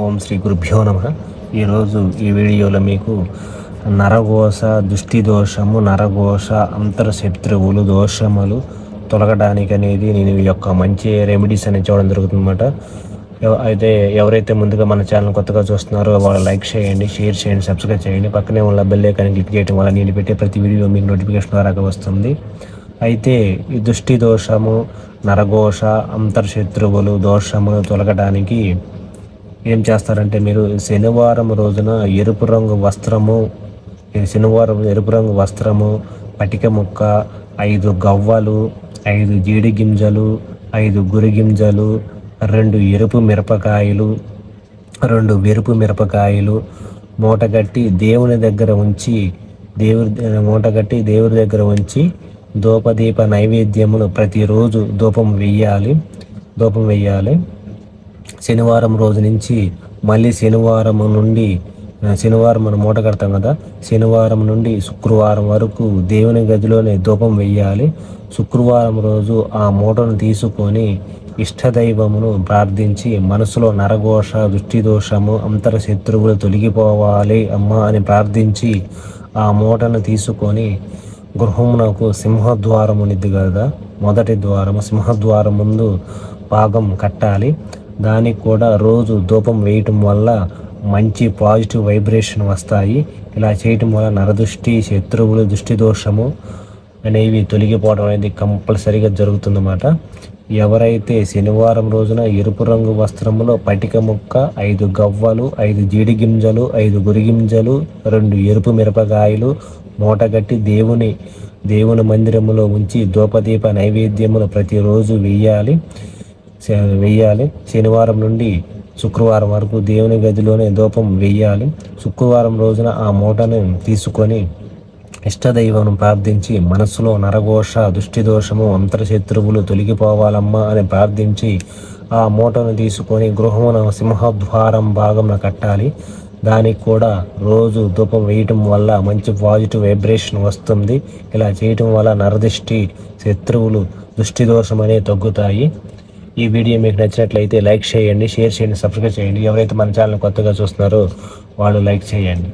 ఓం శ్రీ గురుభ్యో నమ. ఈరోజు ఈ వీడియోలో మీకు నరఘోష దృష్టి దోషము నరఘోష అంతరశత్రువులు దోషములు తొలగడానికి అనేది నేను ఈ యొక్క మంచి రెమెడీస్ అనేది చూడడం జరుగుతుందన్నమాట. అయితే ఎవరైతే ముందుగా మన ఛానల్ కొత్తగా చూస్తున్నారో వాళ్ళు లైక్ చేయండి షేర్ చేయండి సబ్స్క్రైబ్ చేయండి. పక్కనే ఉన్న బెల్ ఐకాన్ క్లిక్ చేయడం వల్ల నేను పెట్టే ప్రతి వీడియో మీకు నోటిఫికేషన్ ద్వారా వస్తుంది. అయితే ఈ దృష్టి దోషము నరఘోష అంతర్శత్రువులు దోషము తొలగడానికి ఏం చేస్తారంటే మీరు శనివారం రోజున ఎరుపు రంగు వస్త్రము శనివారం ఎరుపు రంగు వస్త్రము పటిక ముక్క ఐదు గవ్వలు ఐదు జీడి గింజలు ఐదు గురి గింజలు రెండు ఎరుపు మిరపకాయలు రెండు వెరుపు మిరపకాయలు మూటగట్టి దేవుని దగ్గర ఉంచి దేవుడి మూటగట్టి దేవుడి దగ్గర ఉంచి ధూపదీప నైవేద్యమును ప్రతిరోజు ధూపం వెయ్యాలి ధూపం వెయ్యాలి. శనివారం రోజు నుంచి మళ్ళీ శనివారం నుండి శనివారం మనం మూట కడతాం కదా శనివారం నుండి శుక్రవారం వరకు దేవుని గదిలోనే ధూపం వెయ్యాలి. శుక్రవారం రోజు ఆ మూటను తీసుకొని ఇష్టదైవమును ప్రార్థించి మనసులో నరఘోష దృష్టి దోషము అంతర శత్రువులు తొలగిపోవాలి అమ్మ అని ప్రార్థించి ఆ మూటను తీసుకొని గృహమునకు సింహద్వారం ఉన్నది కదా మొదటి ద్వారము సింహద్వారం ముందు భాగం కట్టాలి. దానికి కూడా రోజు ధూపం వేయటం వల్ల మంచి పాజిటివ్ వైబ్రేషన్ వస్తాయి. ఇలా చేయటం వల్ల నరదృష్టి శత్రువులు దృష్టి దోషము అనేవి తొలగిపోవడం అనేది కంపల్సరీగా జరుగుతుందన్నమాట. ఎవరైతే శనివారం రోజున ఎరుపు రంగు వస్త్రములో పటిక ముక్క ఐదు గవ్వలు ఐదు జీడి గింజలు ఐదు గురి గింజలు రెండు ఎరుపు మిరపకాయలు మూటగట్టి దేవుని దేవుని మందిరములో ఉంచి ధూపదీప నైవేద్యములు ప్రతిరోజు వెయ్యాలి వెయ్యాలి. శనివారం నుండి శుక్రవారం వరకు దేవుని గదిలోనే ధూపం వెయ్యాలి. శుక్రవారం రోజున ఆ మూటను తీసుకొని ఇష్టదైవం ప్రార్థించి మనస్సులో నరఘోష దుష్టిదోషము అంతరశత్రువులు తొలగిపోవాలమ్మా అని ప్రార్థించి ఆ మూటను తీసుకొని గృహమున సింహద్వారం భాగంన కట్టాలి. దానికి కూడా రోజు ధూపం వేయటం వల్ల మంచి పాజిటివ్ వైబ్రేషన్ వస్తుంది. ఇలా చేయటం వల్ల నరదిష్టి శత్రువులు దృష్టి దోషం తగ్గుతాయి. ఈ వీడియో మీకు నచ్చినట్లయితే లైక్ చేయండి షేర్ చేయండి సబ్స్క్రైబ్ చేయండి. ఎవరైతే మన ఛానల్ కొత్తగా చూస్తున్నారో వాళ్ళు లైక్ చేయండి.